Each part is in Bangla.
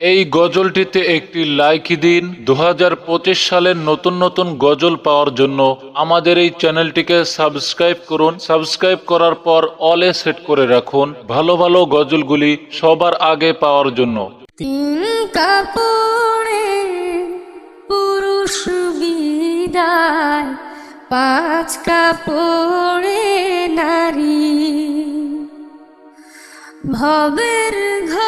এই গজলটিতে একটি লাইক দিন। দু হাজার পঁচিশ সালের নতুন নতুন গজল পাওয়ার জন্য আমাদের এই চ্যানেলটিকে সাবস্ক্রাইব করুন। সাবস্ক্রাইব করার পর অলে সেট করে রাখুন। ভালো ভালো গজলগুলি সবার আগে পাওয়ার জন্য। পাঁচ কাপড়ে নারী। ভবের ঘরে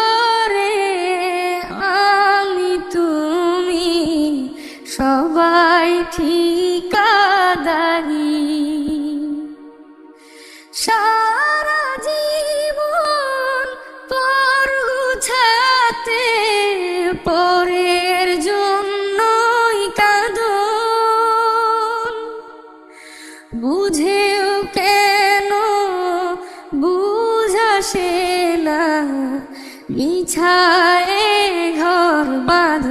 সবাই ঠিকাদারি। সারা জীবন পর পরের জন্যই কাঁদন। বুঝেও কেন বুঝাসে না, বিছায় ঘর বাঁধো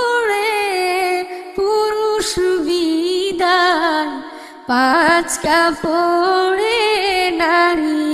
পাঁচ কাপড়ে নারী